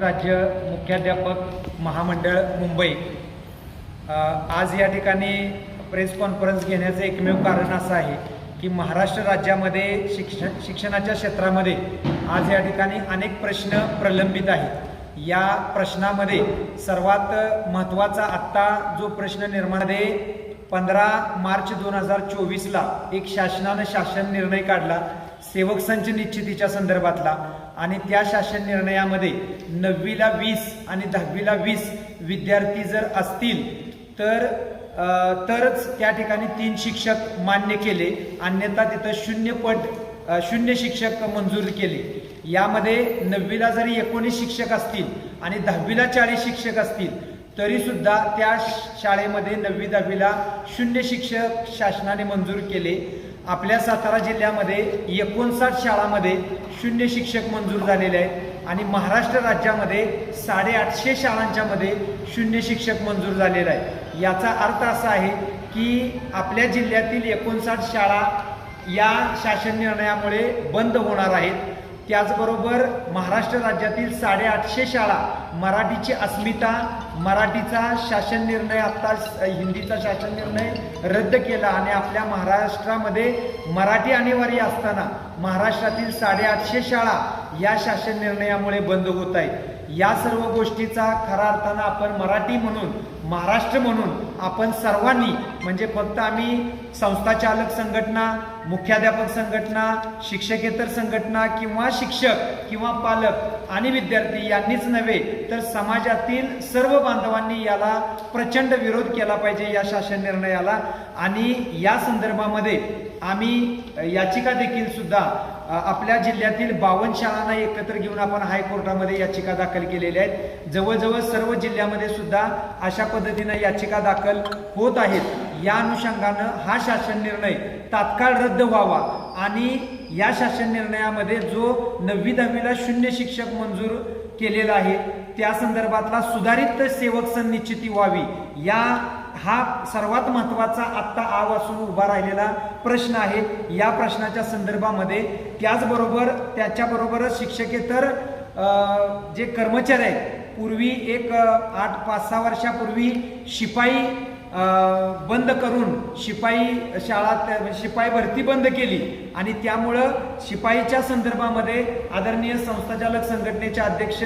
राज्य मुख्याध्यापक महामंडळ मुंबई. आज या ठिकाणी प्रेस कॉन्फरन्स घेण्याचं एकमेव कारण असं आहे की महाराष्ट्र राज्यामध्ये शिक्षण शिक्षणाच्या क्षेत्रामध्ये आज या ठिकाणी अनेक प्रश्न प्रलंबित आहेत. या प्रश्नामध्ये सर्वात महत्त्वाचा आत्ता जो प्रश्न निर्माण आहे पंधरा मार्च दोन हजार चोवीसला एक शासनानं शासन निर्णय काढला सेवक संच निश्चितीच्या संदर्भातला आणि त्या शासन निर्णयामध्ये नववीला वीस आणि दहावीला वीस विद्यार्थी जर असतील तर तरच त्या ठिकाणी तीन शिक्षक मान्य केले. अन्यथा तिथं शून्य पट शून्य शिक्षक मंजूर केले. यामध्ये नववीला जरी एकोणीस शिक्षक असतील आणि दहावीला चाळीस शिक्षक असतील तरी सुद्धा त्या शाळेमध्ये नववी दहावीला शून्य शिक्षक शासनाने मंजूर केले. आपल्या सातारा जिल्ह्यामध्ये एकोणसाठ शाळांमध्ये शून्य शिक्षक मंजूर झालेले आहेत आणि महाराष्ट्र राज्यामध्ये साडेआठशे शाळांच्यामध्ये शून्य शिक्षक मंजूर झालेला आहे याचा अर्थ असा आहे की आपल्या जिल्ह्यातील एकोणसाठ शाळा या शासन निर्णयामुळे बंद होणार आहेत. त्याचबरोबर महाराष्ट्र राज्यातील साडेआठशे शाळा मराठीची अस्मिता मराठीचा शासन निर्णय आत्ता हिंदीचा शासन निर्णय रद्द केला आणि आपल्या महाराष्ट्रामध्ये मराठी अनिवार्य असताना महाराष्ट्रातील साडेआठशे शाळा या शासन निर्णयामुळे बंद होत आहेत. या सर्व गोष्टीचा खऱ्या अर्थानं आपण मराठी म्हणून महाराष्ट्र म्हणून आपण सर्वांनी म्हणजे फक्त आम्ही संस्थाचालक संघटना मुख्याध्यापक संघटना शिक्षकेतर संघटना किंवा शिक्षक किंवा पालक आणि विद्यार्थी यांनीच नव्हे तर समाजातील सर्व बांधवांनी याला प्रचंड विरोध केला पाहिजे या शासन निर्णयाला. आणि या संदर्भामध्ये आम्ही याचिका देखील सुद्धा आपल्या जिल्ह्यातील बावन्न शाळांना एकत्र घेऊन आपण हायकोर्टामध्ये याचिका दाखल केलेल्या आहेत. जवळजवळ सर्व जिल्ह्यामध्ये सुद्धा अशा पद्धतीनं याचिका दाखल होत आहेत. या अनुषंगानं हा शासन निर्णय तात्काळ रद्द व्हावा. आणि या शासन निर्णयामध्ये जो नववी दहावीला शून्य शिक्षक मंजूर केलेला आहे त्या संदर्भातला सुधारित सेवक संनिश्चिती व्हावी. या हा सर्वात महत्त्वाचा आत्ता आ असून उभा राहिलेला प्रश्न आहे. या प्रश्नाच्या संदर्भामध्ये त्याचबरोबर त्याच्याबरोबरच शिक्षकेतर जे कर्मचारी आहेत पूर्वी एक आठ पाच सहा वर्षापूर्वी शिपाई बंद करून शिपाई शाळा शिपाई भरती बंद केली. आणि त्यामुळं शिपाईच्या संदर्भामध्ये आदरणीय संस्थाचालक संघटनेचे अध्यक्ष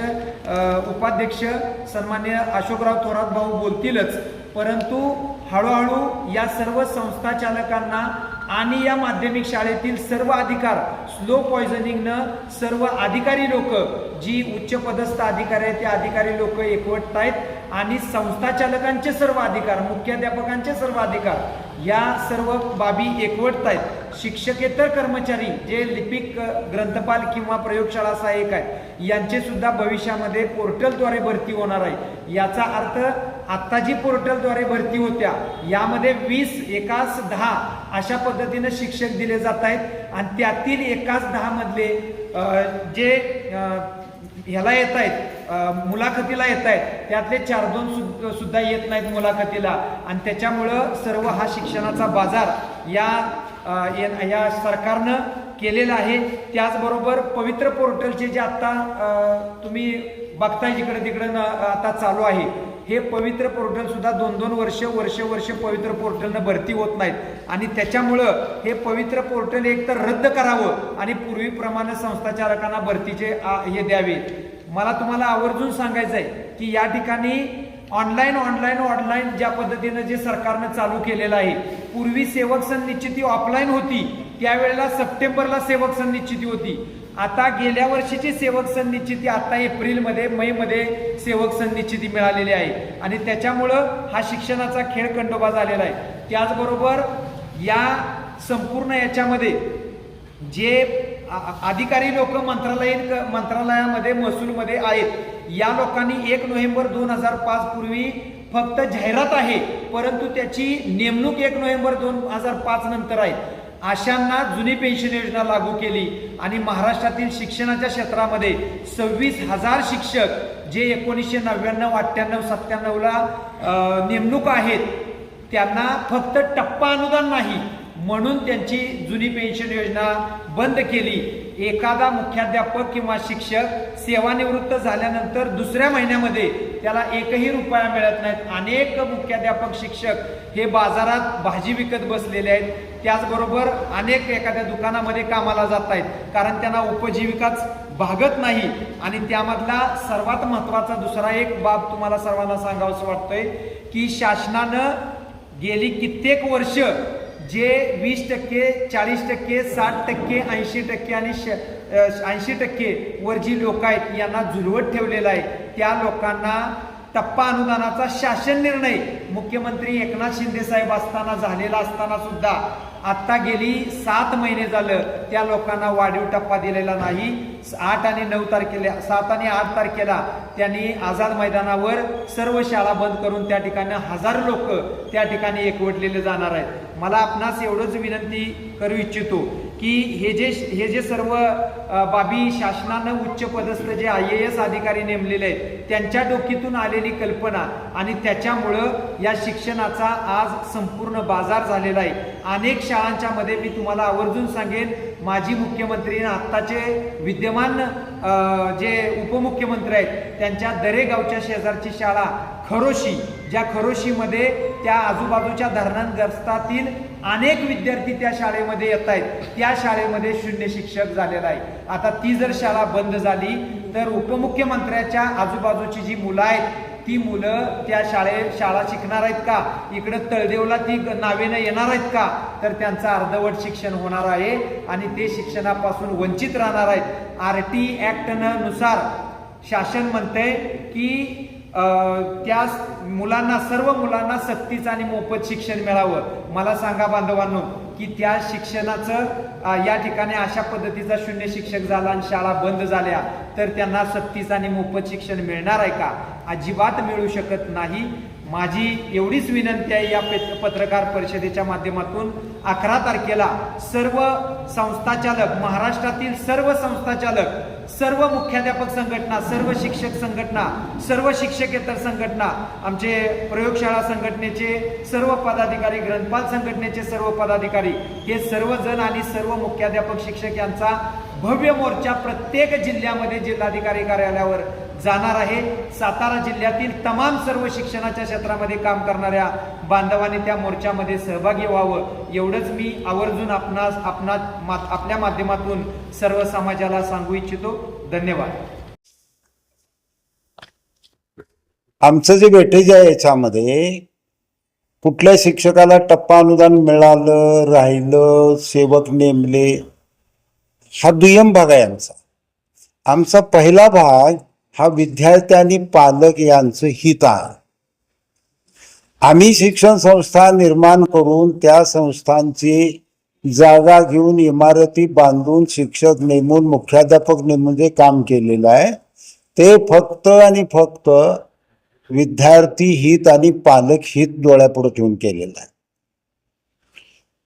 उपाध्यक्ष सन्मान्य अशोकराव थोरात भाऊ बोलतीलच. परंतु हळूहळू या सर्व संस्थाचालकांना आणि या माध्यमिक शाळेतील सर्व अधिकार स्लो पॉयझनिंगनं सर्व अधिकारी लोक जी उच्च पदस्थ अधिकारी आहेत ते अधिकारी लोक एकवटत आहेत आणि संस्थाचालकांचे सर्व अधिकार मुख्याध्यापकांचे सर्व अधिकार या सर्व बाबी एकवटत आहेत शिक्षकेतर कर्मचारी जे लिपिक ग्रंथपाल किंवा प्रयोगशाळा सहाय्यक आहेत यांचे सुद्धा भविष्यामध्ये पोर्टलद्वारे भरती होणार आहे. याचा अर्थ आत्ता जी पोर्टलद्वारे भरती होत्या यामध्ये वीस एकास दहा अशा पद्धतीनं शिक्षक दिले जात आहेत आणि त्यातील एकाच दहामधले जे ह्याला येत आहेत मुलाखतीला येत आहेत. त्यातले चार दोन सुद्धा येत नाहीत मुलाखतीला. आणि त्याच्यामुळं सर्व हा शिक्षणाचा बाजार या या- सरकारनं केलेला आहे. त्याचबरोबर पवित्र पोर्टलचे जे आत्ता तुम्ही बघताय जिकडे तिकडे न- आता चालू आहे. हे पवित्र पोर्टल सुद्धा दोन दोन वर्ष वर्ष वर्ष पवित्र पोर्टलनं भरती होत नाहीत. आणि त्याच्यामुळं हे पवित्र पोर्टल एकतर रद्द करावं आणि पूर्वीप्रमाणे संस्थाचालकांना भरतीचे हे द्यावे. मला तुम्हाला आवर्जून सांगायचं आहे की या ठिकाणी ऑनलाईन ऑनलाईन ऑनलाईन ज्या पद्धतीनं जे सरकारनं चालू केलेलं आहे पूर्वी सेवक संनिश्चिती ऑफलाईन होती त्यावेळेला सप्टेंबरला सेवक सण निश्चिती होती. आता गेल्या वर्षीची सेवक सण निश्चिती आता एप्रिलमध्ये मेमध्ये सेवक सण निश्चिती मिळालेली आहे. आणि त्याच्यामुळं हा शिक्षणाचा खेळ खंडोबा झालेला आहे. त्याचबरोबर या संपूर्ण याच्यामध्ये जे अधिकारी लोक मंत्रालयीन मंत्रालयामध्ये महसूलमध्ये आहेत. या लोकांनी एक नोव्हेंबर दोन हजार पाच पूर्वी फक्त जाहिरात आहे परंतु त्याची नेमणूक एक नोव्हेंबर दोन हजार पाच नंतर आहे. अशांना जुनी पेन्शन योजना लागू केली आणि महाराष्ट्रातील शिक्षणाच्या क्षेत्रामध्ये सव्वीस हजार शिक्षक जे एकोणीसशे नव्याण्णव अठ्ठ्याण्णव सत्त्याण्णवला नेमणूक आहेत त्यांना फक्त टप्पा अनुदान नाही म्हणून त्यांची जुनी पेन्शन योजना बंद केली. एखादा मुख्याध्यापक किंवा शिक्षक सेवानिवृत्त झाल्यानंतर दुसऱ्या महिन्यामध्ये त्याला एकही रुपया मिळत नाहीत. अनेक मुख्याध्यापक शिक्षक हे बाजारात भाजी विकत बसलेले आहेत. त्याचबरोबर अनेक एखाद्या दुकानामध्ये कामाला जात आहेत. कारण त्यांना उपजीविकाच भागत नाही. आणि त्यामधला सर्वात महत्त्वाचा दुसरा एक बाब तुम्हाला सर्वांना सांगावंसं वाटतंय की शासनानं गेली कित्येक वर्ष जे वीस टक्के चाळीस टक्के साठ टक्के ऐंशी टक्के आणि ऐंशी टक्के वर जी लोक आहेत यांना झुलवत ठेवलेलं आहे त्या लोकांना टप्पा अनुदानाचा शासन निर्णय मुख्यमंत्री एकनाथ शिंदे साहेब असताना झालेला असताना सुद्धा आत्ता गेली सात महिने झालं. त्या लोकांना वाढीव टप्पा दिलेला नाही. आठ आणि नऊ तारखेला सात आणि आठ तारखेला त्यांनी आझाद मैदानावर सर्व शाळा बंद करून त्या ठिकाणी हजारो लोक त्या ठिकाणी एकवटलेले जाणार आहेत. मला आपणास एवढंच विनंती करू इच्छितो की हे जे हे जे सर्व बाबी शासनानं उच्च पदस्थ जे आय ए एस अधिकारी नेमलेले आहेत त्यांच्या डोकीतून आलेली कल्पना आणि त्याच्यामुळं या शिक्षणाचा आज संपूर्ण बाजार झालेला आहे. अनेक शाळांच्या मध्ये मी तुम्हाला आवर्जून सांगेन माजी मुख्यमंत्री आणि आत्ताचे विद्यमान जे उपमुख्यमंत्री आहेत त्यांच्या दरेगावच्या शेजारची शाळा खरोशी ज्या खरोशीमध्ये त्या आजूबाजूच्या धरणांग्रस्तातील अनेक विद्यार्थी त्या शाळेमध्ये येत आहेत त्या शाळेमध्ये शून्य शिक्षक झालेला आहे. आता ती जर शाळा बंद झाली तर उपमुख्यमंत्र्याच्या आजूबाजूची जी मुलं आहेत ती मुलं त्या शाळे शाळा शिकणार आहेत का? इकडं तळदेवला ती नावेनं येणार आहेत का? तर त्यांचं अर्धवट शिक्षण होणार आहे आणि ते शिक्षणापासून वंचित राहणार आहेत. आर टी ॲक्टनं नुसार शासन म्हणतंय की त्या मुलांना सर्व मुलांना सक्तीचं आणि मोफत शिक्षण मिळावं. मला सांगा बांधवांनो की त्या शिक्षणाचं या ठिकाणी अशा पद्धतीचा शून्य शिक्षक झाला आणि शाळा बंद झाल्या तर त्यांना सक्तीचं आणि मोफत शिक्षण मिळणार आहे का? अजिबात मिळू शकत नाही. माझी एवढीच विनंती आहे या पत्रकार परिषदेच्या माध्यमातून अकरा तारखेला सर्व संस्थाचालक महाराष्ट्रातील सर्व संस्थाचालक सर्व मुख्याध्यापक संघटना सर्व शिक्षक संघटना सर्व शिक्षकेतर संघटना आमचे प्रयोगशाळा संघटनेचे सर्व पदाधिकारी ग्रंथपाल संघटनेचे सर्व पदाधिकारी हे सर्वजण आणि सर्व मुख्याध्यापक शिक्षक यांचा भव्य मोर्चा प्रत्येक जिल्ह्यामध्ये जिल्हाधिकारी कार्यालयावर जाणार आहे. सातारा जिल्ह्यातील तमाम सर्व शिक्षणाच्या क्षेत्रामध्ये काम करणाऱ्या बांधवांनी त्या मोर्चामध्ये सहभागी व्हावं. एवढंच मी आवर्जून आपणास आपणा मा- आपल्या माध्यमातून सर्व समाजाला सांगू इच्छितो. धन्यवाद. आमचं जे वेटेज आहे याच्यामध्ये कुठल्या शिक्षकाला टप्पा अनुदान मिळालं राहिलं सेवक नेमले हा दुय्यम भाग आहे आमचा. आमचा पहिला भाग हा विद्यार्थी आणि पालक यांचं हित आहे. आम्ही शिक्षण संस्था निर्माण करून त्या संस्थांची जागा घेऊन इमारती बांधून शिक्षक नेमून मुख्याध्यापक नेमून जे काम केलेलं आहे ते फक्त आणि फक्त विद्यार्थी हित आणि पालक हित डोळ्यापुढे ठेवून केलेलं आहे.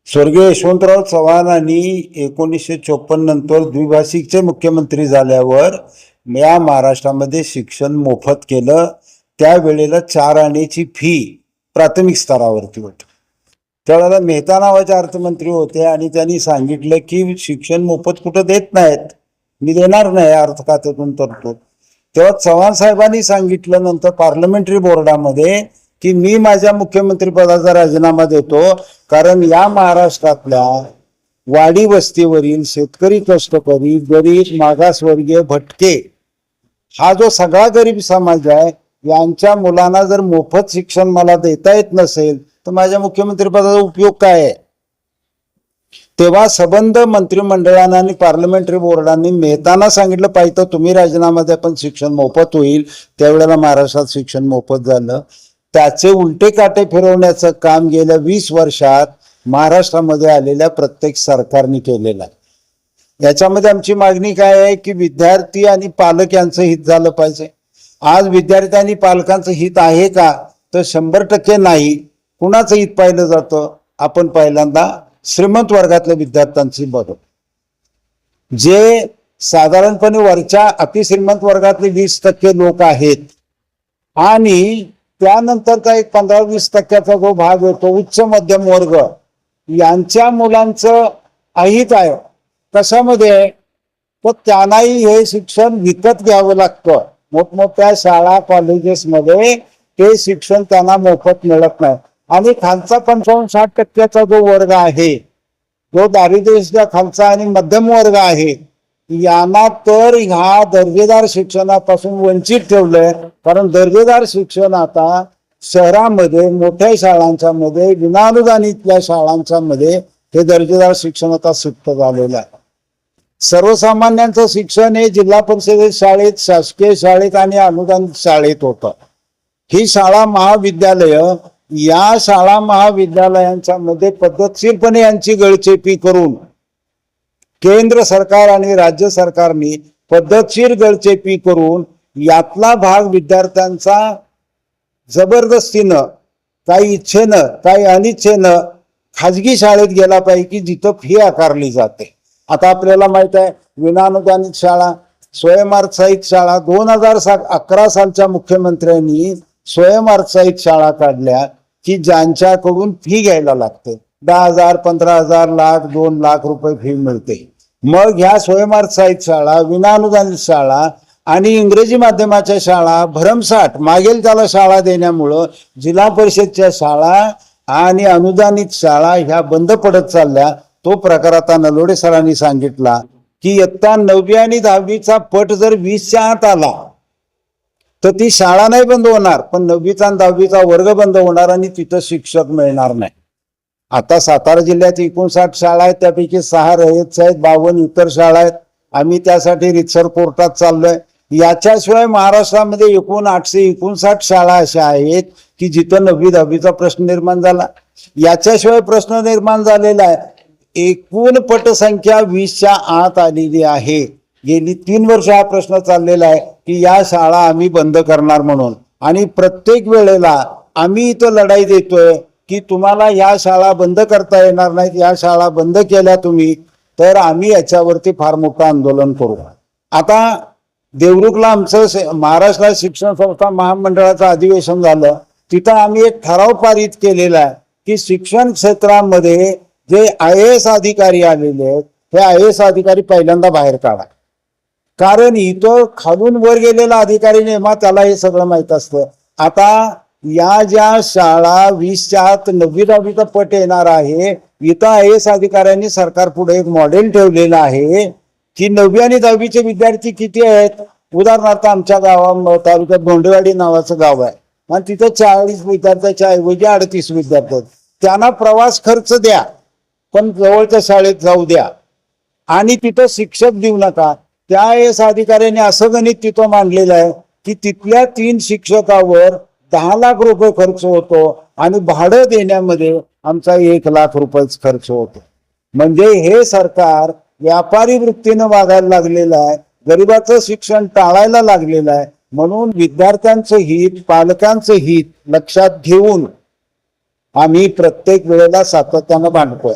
स्वर्गीय यशवंतराव चव्हाणांनी एकोणीसशे चोपन्न नंतर द्विभाषिकचे मुख्यमंत्री झाल्यावर या महाराष्ट्रामध्ये शिक्षण मोफत केलं त्यावेळेला चार आणीची फी प्राथमिक स्तरावरती होती. त्यावेळेला मेहता नावाचे अर्थमंत्री होते आणि त्यांनी सांगितलं की शिक्षण मोफत कुठं देत नाहीत. मी देणार नाही अर्थ खात्यातून तरतो तेव्हा चव्हाण साहेबांनी सांगितलं नंतर पार्लमेंटरी बोर्डामध्ये की मी माझ्या मुख्यमंत्री पदाचा राजीनामा देतो कारण या महाराष्ट्रातल्या वाडी वस्तीवरील शेतकरी कष्टकरी गरीब मागासवर्गीय भटके हा जो सगळा गरीब समाज आहे यांच्या मुलांना जर मोफत शिक्षण मला देता येत नसेल तर माझ्या मुख्यमंत्री पदाचा उपयोग काय आहे? तेव्हा सबंध मंत्रिमंडळानं आणि पार्लमेंटरी बोर्डांनी मेहताना सांगितलं पाहिजे तुम्ही राजीनामा द्या पण शिक्षण मोफत होईल. त्यावेळेला महाराष्ट्रात शिक्षण मोफत झालं. त्याचे उलटे काटे फिरवण्याचं काम गेल्या वीस वर्षात महाराष्ट्रामध्ये आलेल्या प्रत्येक सरकारने केलेलं आहे. याच्यामध्ये आमची मागणी काय आहे की विद्यार्थी आणि पालक यांचं हित झालं पाहिजे. आज विद्यार्थी आणि पालकांचं हित आहे का? तर शंभर टक्के नाही. कुणाचं हित पाहिलं जातं? आपण पहिल्यांदा श्रीमंत वर्गातल्या विद्यार्थ्यांची बघतो जे साधारणपणे वरच्या अतिश्रीमंत वर्गातले वीस टक्के लोक आहेत आणि त्यानंतरचा एक पंधरा वीस टक्क्याचा जो भाग येतो उच्च मध्यम वर्ग यांच्या मुलांचं अहित आहे. कशामध्ये? तर त्यांनाही हे शिक्षण विकत घ्यावं लागतं. मोठमोठ्या शाळा कॉलेजेसमध्ये ते शिक्षण त्यांना मोफत मिळत नाही. आणि खालचा पंचावन्न साठ टक्क्याचा जो वर्ग आहे जो दारिद्र्याच्या खालचा आणि मध्यम वर्ग आहे यांना तर ह्या दर्जेदार शिक्षणापासून वंचित ठेवलंय. कारण दर्जेदार शिक्षण आता शहरामध्ये मोठ्या शाळांच्या मध्ये विनानुदानितल्या शाळांच्या मध्ये हे दर्जेदार शिक्षण आता सुप्त झालेलं आहे. सर्वसामान्यांचं शिक्षण हे जिल्हा परिषदेत शाळेत शासकीय शाळेत आणि अनुदान शाळेत होतं. ही शाळा महाविद्यालय या शाळा महाविद्यालयांच्या मध्ये पद्धतशीरपणे यांची गळचेपी करून केंद्र सरकार आणि राज्य सरकारने पद्धतशीर गळचेपी करून यातला भाग विद्यार्थ्यांचा जबरदस्तीनं काही इच्छेनं काही अनिच्छेनं खाजगी शाळेत गेला पाहिजे की जिथं फी आकारली जाते. आता आपल्याला माहीत आहे विनानुदानित शाळा स्वयंअर्थसाहित शाळा दोन हजार सा अकरा सालच्या मुख्यमंत्र्यांनी स्वयंअर्थसाहित शाळा काढल्या की ज्यांच्याकडून फी घ्यायला लागते. दहा हजार पंधरा हजार लाख दोन लाख रुपये फी मिळते. मग ह्या स्वयंअर्थसाहित शाळा विनानुदानित शाळा आणि इंग्रजी माध्यमाच्या शाळा भरमसाठ मागेल त्याला शाळा देण्यामुळं जिल्हा परिषदच्या शाळा आणि अनुदानित शाळा ह्या बंद पडत चालल्या. तो प्रकार आता नलोडे सरांनी सांगितला की इयत्ता नववी आणि दहावीचा पट जर वीसच्या आत आला तर ती शाळा नाही बंद होणार पण नववीचा आणि दहावीचा वर्ग बंद होणार आणि तिथं शिक्षक मिळणार नाही. आता सातारा जिल्ह्यात एकोणसाठ शाळा आहेत त्यापैकी सहा रयतच्या आहेत बावन्न इतर शाळा आहेत. आम्ही त्यासाठी रितसर कोर्टात चाललोय. याच्याशिवाय महाराष्ट्रामध्ये एकूण आठशे एकोणसाठ शाळा अशा आहेत की जिथं नववी दहावीचा प्रश्न निर्माण झाला. याच्याशिवाय प्रश्न निर्माण झालेला आहे. एकूण पटसंख्या वीसच्या आत आलेली आहे. गेली तीन वर्ष हा प्रश्न चाललेला आहे की या शाळा आम्ही बंद करणार म्हणून. आणि प्रत्येक वेळेला आम्ही इथं लढाई देतोय की तुम्हाला या शाळा बंद करता येणार नाहीत या शाळा बंद केल्या तुम्ही तर आम्ही याच्यावरती फार मोठं आंदोलन करू. आता देवरुखला आमचं महाराष्ट्र शिक्षण संस्था महामंडळाचं अधिवेशन झालं. तिथं आम्ही एक ठराव पारित केलेला आहे की शिक्षण क्षेत्रामध्ये जे आय एस अधिकारी आलेले आहेत हे आय एस अधिकारी पहिल्यांदा बाहेर काढा. कारण इथं खालून वर गेलेला अधिकारी नेमा त्याला हे सगळं माहीत असतं. आता या ज्या शाळा वीसच्या आत नववी दहावीचा पट येणार आहे इथं आय एस अधिकाऱ्यांनी सरकार पुढे एक मॉडेल ठेवलेलं आहे की नववी आणि दहावीचे विद्यार्थी किती आहेत? उदाहरणार्थ आमच्या गावा तालुक्यात भोंडेवाडी नावाचं गाव आहे. आणि तिथं चाळीस विद्यार्थ्याच्या ऐवजी अडतीस विद्यार्थी आहेत. त्यांना प्रवास खर्च द्या. पण जवळच्या शाळेत जाऊ द्या. आणि तिथं शिक्षक देऊ नका. त्या एस अधिकाऱ्याने असं गणित तिथं मांडलेलं आहे की तिथल्या तीन शिक्षकावर दहा लाख रुपये खर्च होतो आणि भाडं देण्यामध्ये आमचा एक लाख रुपयेच खर्च होतो. म्हणजे हे सरकार व्यापारी वृत्तीनं वागायला लागलेलं आहे गरिबाचं शिक्षण टाळायला लागलेलं आहे. म्हणून विद्यार्थ्यांचं हित पालकांचं हित लक्षात घेऊन आम्ही प्रत्येक वेळेला सातत्यानं भांडतोय.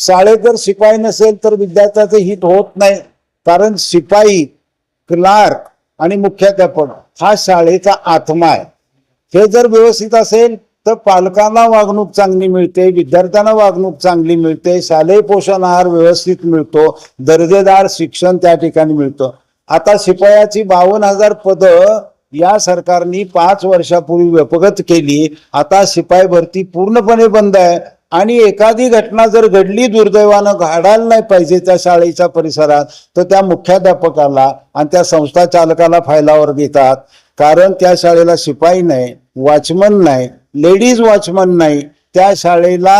शाळेत जर शिपाई नसेल तर विद्यार्थ्याचं हित होत नाही. कारण शिपाई क्लार्क आणि मुख्याध्यापक हा शाळेचा आत्मा आहे. हे जर व्यवस्थित असेल तर पालकांना वागणूक चांगली मिळते विद्यार्थ्यांना वागणूक चांगली मिळते शालेय पोषण आहार व्यवस्थित मिळतो दर्जेदार शिक्षण त्या ठिकाणी मिळतं. आता शिपायाची बावन्न हजार पदं या सरकारने पाच वर्षापूर्वी व्यपगत केली. आता शिपाई भरती पूर्णपणे बंद आहे. आणि एखादी घटना जर घडली दुर्दैवानं घडायला नाही पाहिजे त्या शाळेच्या परिसरात तर त्या मुख्याध्यापकाला आणि त्या संस्था चालकाला फायलावर देतात कारण त्या शाळेला शिपाई नाही वॉचमन नाही लेडीज वॉचमन नाही. त्या शाळेला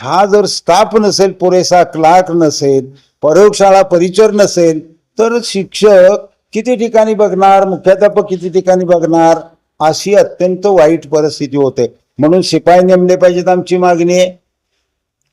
हा जर स्टाफ नसेल पुरेसा क्लार्क नसेल प्रयोगशाळा परिचर नसेल तर शिक्षक किती ठिकाणी बघणार मुख्याध्यापक किती ठिकाणी बघणार अशी अत्यंत वाईट परिस्थिती होते. म्हणून शिपाई नेमले पाहिजेत आमची मागणी. आहे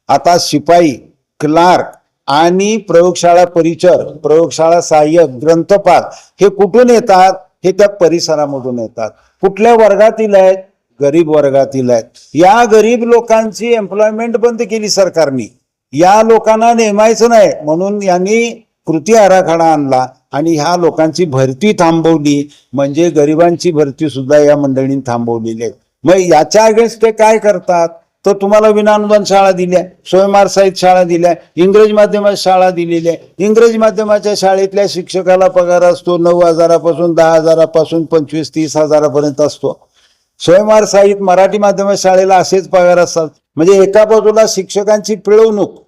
आता शिपाई क्लार्क आणि प्रयोगशाळा परिचर प्रयोगशाळा सहाय्यक ग्रंथपाल हे कुठून येतात? हे त्या परिसरामधून येतात. कुठल्या वर्गातील आहेत? गरीब वर्गातील आहेत. या गरीब लोकांची एम्प्लॉयमेंट बंद केली सरकारने. या लोकांना नेमायचं नाही. म्हणून यांनी कृती आराखडा आणला आणि ह्या लोकांची भरती थांबवली. म्हणजे गरिबांची भरती सुद्धा या मंडळींनी थांबवलेली आहे. मग याच्या अगेन्स्ट ते काय करतात? तर तुम्हाला विनानुदान शाळा दिल्या स्वयंमार साहित्य शाळा दिल्या इंग्रजी माध्यमात शाळा दिलेल्या आहे. इंग्रजी माध्यमाच्या शाळेतल्या शिक्षकाला पगार असतो नऊ हजारापासून दहा हजारापासून पंचवीस तीस हजारापर्यंत असतो. स्वयंमार साहित्य मराठी माध्यमाच्या शाळेला असेच पगार असतात. म्हणजे एका बाजूला शिक्षकांची पिळवणूक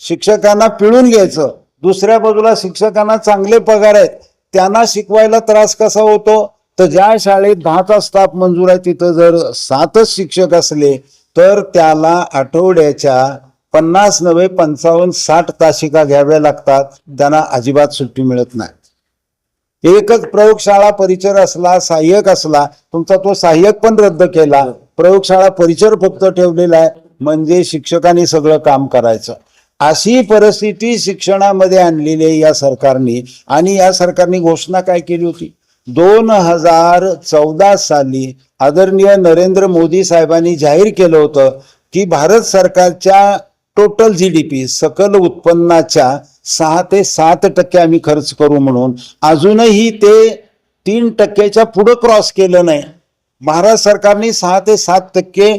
शिक्षकांना पिळून घ्यायचं दुसऱ्या बाजूला शिक्षकांना चांगले पगार आहेत त्यांना शिकवायला त्रास कसा होतो? तर ज्या शाळेत दहाचा स्टाफ मंजूर आहे तिथं जर सातच शिक्षक असले तर त्याला आठवड्याच्या पन्नास नव्हे पंचावन्न साठ तासिका घ्याव्या लागतात. त्यांना अजिबात सुट्टी मिळत नाही. एकच प्रयोगशाळा परिचर असला सहाय्यक असला तुमचा तो सहाय्यक पण रद्द केला. प्रयोगशाळा परिचर फक्त ठेवलेला आहे म्हणजे शिक्षकांनी सगळं काम करायचं. अशी परिस्थिती शिक्षणामध्ये आणलेली आहे या सरकारने. आणि या सरकारने घोषणा काय केली होती? दोन हजार चौदा साली आदरणीय नरेंद्र मोदी साहेबांनी जाहीर केलं होतं की भारत सरकारच्या टोटल जी डी पी सकल उत्पन्नाच्या सहा ते सात टक्के आम्ही खर्च करू म्हणून. अजूनही ते तीन टक्क्याच्या पुढं क्रॉस केलं नाही. महाराष्ट्र सरकारने सहा ते सात टक्के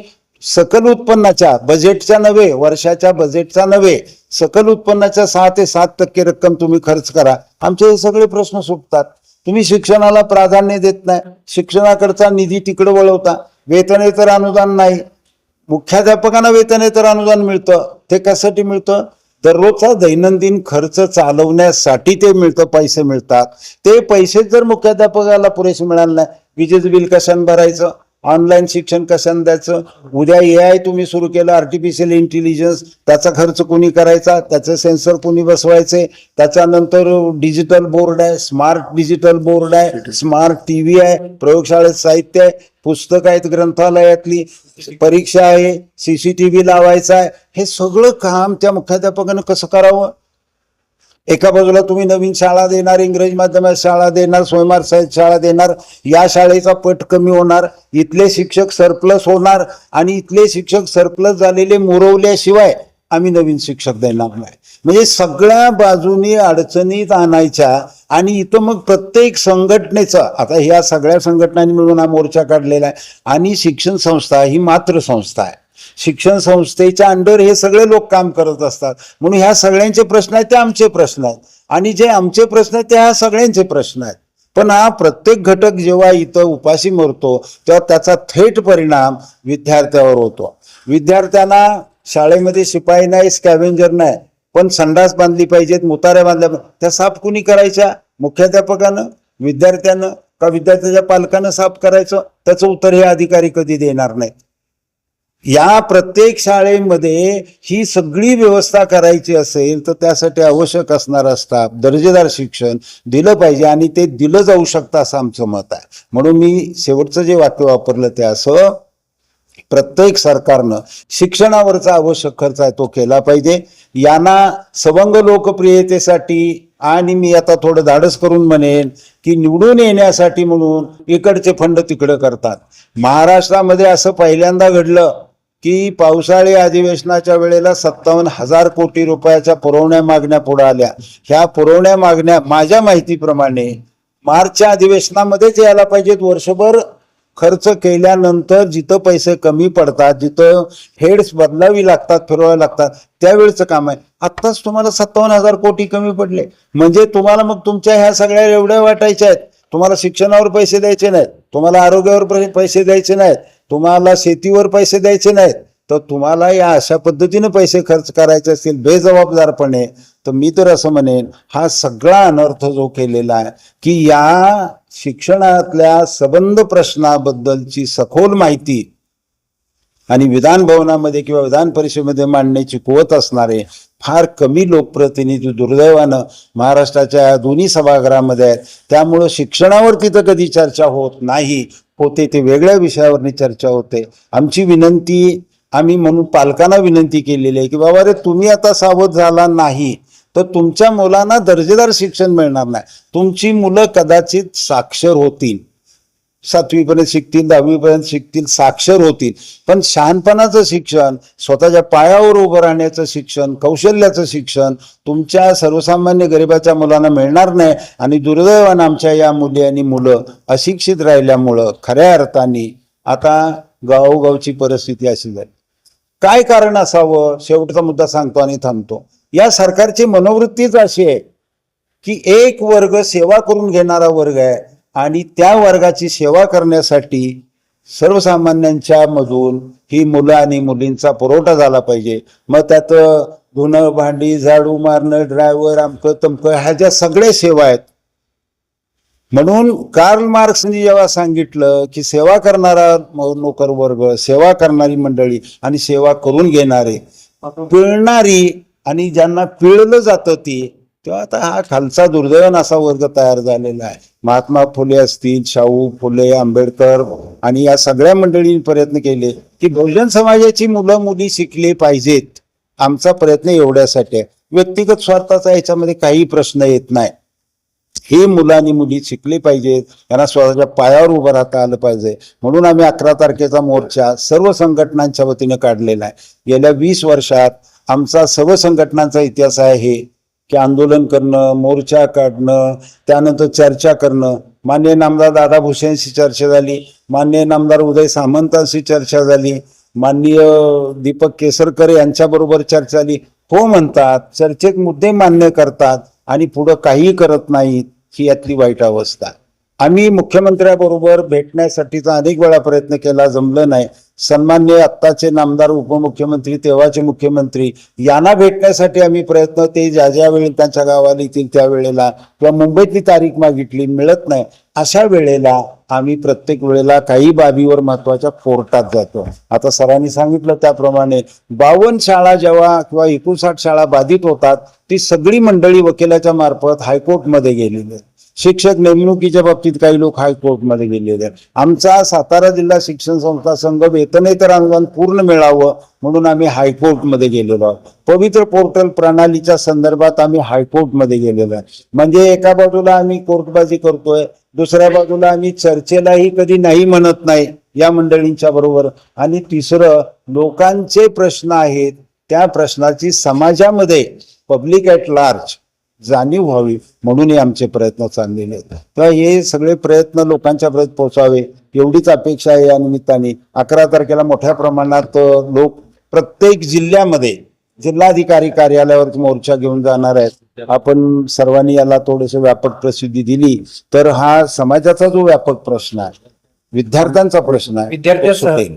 सकल उत्पन्नाच्या बजेटच्या नव्हे वर्षाच्या बजेटचा नव्हे सकल उत्पन्नाच्या सहा ते सात टक्के रक्कम तुम्ही खर्च करा. आमचे हे सगळे प्रश्न सुटतात. तुम्ही शिक्षणाला प्राधान्य देत नाही शिक्षणाकडचा निधी तिकडे वळवता. वेतनेतर अनुदान नाही. मुख्याध्यापकांना वेतनेतर अनुदान मिळतं. ते कशासाठी मिळतं? दररोजचा दैनंदिन खर्च चालवण्यासाठी ते मिळतं पैसे मिळतात. ते पैसे जर मुख्याध्यापकाला पुरेसे मिळाले नाही विजेचं बिल कशाने भरायचं? ऑनलाईन शिक्षण कशाने द्यायचं? उद्या ए आय तुम्ही सुरू केलं आर्टिफिशियल इंटेलिजन्स त्याचा खर्च कोणी करायचा? त्याचे सेन्सर कोणी बसवायचे? त्याच्यानंतर डिजिटल बोर्ड आहे स्मार्ट डिजिटल बोर्ड आहे स्मार्ट टी व्ही आहे प्रयोगशाळेत साहित्य आहे पुस्तक आहेत ग्रंथालयातली परीक्षा आहे सीसीटीव्ही लावायचा आहे. हे सगळं काम त्या मुख्याध्यापकानं कसं करावं? एका बाजूला तुम्ही नवीन शाळा देणार इंग्रजी माध्यमात शाळा देणार स्वयंमार शाळा देणार या शाळेचा पट कमी होणार इथले शिक्षक सरप्लस होणार आणि इथले शिक्षक सरप्लस झालेले मुरवल्याशिवाय आम्ही नवीन शिक्षक देणार नाही. म्हणजे सगळ्या बाजूनी अडचणीत आणायच्या आणि इथं मग प्रत्येक संघटनेचं आता ह्या सगळ्या संघटनांनी मिळून हा मोर्चा काढलेला आहे आणि शिक्षण संस्था ही मात्र संस्था आहे. शिक्षण संस्थेच्या अंडर हे सगळे लोक काम करत असतात. म्हणून ह्या सगळ्यांचे प्रश्न आहेत ते आमचे प्रश्न आहेत. आणि जे आमचे प्रश्न आहेत ते ह्या सगळ्यांचे प्रश्न आहेत. पण हा प्रत्येक घटक जेव्हा इथं उपाशी मरतो तेव्हा त्याचा थेट परिणाम विद्यार्थ्यावर होतो. विद्यार्थ्यांना शाळेमध्ये शिपाई नाही स्कॅव्हेंजर नाही. पण संडास बांधली पाहिजेत मुताऱ्या बांधल्या पाहिजेत. त्या साफ कुणी करायच्या? मुख्याध्यापकानं? विद्यार्थ्यानं? का विद्यार्थ्याच्या पालकानं साफ करायचं? त्याचं उत्तर हे अधिकारी कधी देणार नाहीत. या प्रत्येक शाळेमध्ये ही सगळी व्यवस्था करायची असेल तर त्यासाठी आवश्यक असणारा स्टाफ दर्जेदार शिक्षण दिलं पाहिजे आणि ते दिलं जाऊ शकतं असं आमचं मत आहे. म्हणून मी शेवटचं जे वाक्य वापरलं ते असं प्रत्येक सरकारनं शिक्षणावरचा आवश्यक खर्च आहे तो केला पाहिजे. यांना सवंग लोकप्रियतेसाठी आणि मी आता थोडं धाडस करून म्हणेन की निवडून येण्यासाठी म्हणून इकडचे फंड तिकडं करतात. महाराष्ट्रामध्ये असं पहिल्यांदा घडलं की पावसाळी अधिवेशनाच्या वेळेला सत्तावन्न हजार कोटी रुपयाच्या पुरवण्या मागण्या पुढे आल्या. ह्या पुरवण्या मागण्या माझ्या माहितीप्रमाणे मार्चच्या अधिवेशनामध्येच यायला पाहिजेत. वर्षभर खर्च केल्यानंतर जिथं पैसे कमी पडतात जिथं हेड्स बदलावी लागतात फिरवावे लागतात त्यावेळेचं काम आहे. आत्ताच तुम्हाला सत्तावन्न हजार कोटी कमी पडले. म्हणजे तुम्हाला मग तुमच्या ह्या सगळ्या एवढ्या वाटायच्या आहेत. तुम्हाला शिक्षणावर पैसे द्यायचे नाहीत. तुम्हाला आरोग्यावर पैसे द्यायचे नाहीत. तुम्हाला शेतीवर पैसे द्यायचे नाहीत तर तुम्हाला या अशा पद्धतीने पैसे खर्च करायचे असतील बेजबाबदारपणे. तर मी तर असं म्हणेन हा सगळा अनर्थ जो केलेला आहे की या शिक्षणातल्या सबंध प्रश्नाबद्दलची सखोल माहिती आणि विधान भवनामध्ये किंवा विधान परिषदेमध्ये मांडण्याची कुवत असणारे फार कमी लोकप्रतिनिधी दुर्दैवानं महाराष्ट्राच्या दोन्ही सभागृहामध्ये आहेत. त्यामुळं शिक्षणावर तिथं कधी चर्चा होत नाही. होते ते वेगळ्या विषयावरनी चर्चा होते. आमची विनंती आम्ही म्हणून पालकांना विनंती केलेली आहे की बाबा रे तुम्ही आता सावध झाला नाही तर तुमच्या मुलांना दर्जेदार शिक्षण मिळणार नाही. तुमची मुलं कदाचित साक्षर होतील. सातवीपर्यंत शिकतील दहावीपर्यंत शिकतील साक्षर होतील. पण शहाणपणाचं शिक्षण स्वतःच्या पायावर उभं राहण्याचं शिक्षण कौशल्याचं शिक्षण तुमच्या सर्वसामान्य गरिबाच्या मुलांना मिळणार नाही आणि दुर्दैवानं आमच्या या मुली आणि मुलं अशिक्षित राहिल्यामुळं खऱ्या अर्थाने आता गावोगावची परिस्थिती अशी झाली. काय कारण असावं? शेवटचा मुद्दा सांगतो आणि थांबतो. या सरकारची मनोवृत्तीच अशी आहे की एक वर्ग सेवा करून घेणारा वर्ग आहे. आणि त्या वर्गाची सेवा करण्यासाठी सर्वसामान्यांच्या मधून ही मुलं आणि मुलींचा पुरवठा झाला पाहिजे. मग त्यात धुणं भांडी झाडू मारणं ड्रायव्हर आमकं तमकं ह्या ज्या सगळ्या सेवा आहेत. म्हणून कार्ल मार्क्सनी जेव्हा सांगितलं की सेवा करणारा नोकर वर्ग सेवा करणारी मंडळी आणि सेवा करून घेणारे पिळणारी आणि ज्यांना पिळलं जातं ती तेव्हा आता हा खालचा दुर्दैवन असा वर्ग तयार झालेला आहे. महात्मा फुले असतील शाहू फुले आंबेडकर आणि या सगळ्या मंडळींनी प्रयत्न केले की बहुजन समाजाची मुलं मुली शिकली पाहिजेत. आमचा प्रयत्न एवढ्यासाठी आहे. व्यक्तिगत स्वार्थाचा याच्यामध्ये काही प्रश्न येत नाही. हे मुलं आणि मुली शिकली पाहिजेत. त्यांना स्वतःच्या पायावर उभं राहता आलं पाहिजे. म्हणून आम्ही अकरा तारखेचा मोर्चा सर्व संघटनांच्या वतीने काढलेला आहे. गेल्या वीस वर्षात आमचा सर्व संघटनांचा इतिहास आहे हे की आंदोलन करणं मोर्चा काढणं त्यानंतर चर्चा करणं. मान्य नामदार दादा भुसेंशी चर्चा झाली. मान्य नामदार उदय सामंतांशी चर्चा झाली. माननीय दीपक केसरकर यांच्याबरोबर चर्चा झाली. हो म्हणतात चर्चेत मुद्दे मान्य करतात आणि पुढं काही करत नाहीत ही यातली वाईट अवस्था. आम्ही मुख्यमंत्र्याबरोबर भेटण्यासाठीचा अनेक वेळा प्रयत्न केला जमलं नाही. सन्मान्य आत्ताचे नामदार उपमुख्यमंत्री तेव्हाचे मुख्यमंत्री यांना भेटण्यासाठी आम्ही प्रयत्न ते ज्या ज्या वेळी त्यांच्या गावाला येतील त्यावेळेला किंवा मुंबईतली तारीख मागितली मिळत नाही अशा वेळेला आम्ही प्रत्येक वेळेला काही बाबीवर महत्त्वाच्या कोर्टात जातो. आता सरांनी सांगितलं त्याप्रमाणे बावन्न शाळा जेव्हा किंवा एकोणसाठ शाळा बाधित होतात ती सगळी मंडळी वकिलाच्या मार्फत हायकोर्टमध्ये गेलेली आहे शिक्षक नेमणुकीच्या बाबतीत काही लोक हायकोर्टमध्ये गेलेले आहेत आमचा सातारा जिल्हा शिक्षण संस्था संघ वेतनेतर अनुदान पूर्ण मिळावं म्हणून आम्ही हायकोर्टमध्ये गेलेलो आहोत. पवित्र पोर्टल प्रणालीच्या संदर्भात आम्ही हायकोर्टमध्ये गेलेलो आहे. म्हणजे एका बाजूला आम्ही कोर्टबाजी करतोय दुसऱ्या बाजूला आम्ही चर्चेलाही कधी नाही म्हणत नाही या मंडळींच्या बरोबर. आणि तिसरं लोकांचे प्रश्न आहेत त्या प्रश्नाची समाजामध्ये पब्लिक ॲट लार्ज जाणीव व्हावी म्हणून हे आमचे प्रयत्न चाललेले आहेत तर हे सगळे प्रयत्न लोकांच्या पर्यंत पोहोचावे एवढीच अपेक्षा आहे या निमित्ताने. अकरा तारखेला मोठ्या प्रमाणात लोक प्रत्येक जिल्ह्यामध्ये जिल्हाधिकारी कार्यालयावर मोर्चा घेऊन जाणार आहेत. आपण सर्वांनी याला थोडेसे व्यापक प्रसिद्धी दिली. तर हा समाजाचा जो व्यापक प्रश्न आहे विद्यार्थ्यांचा प्रश्न आहे सुटेल.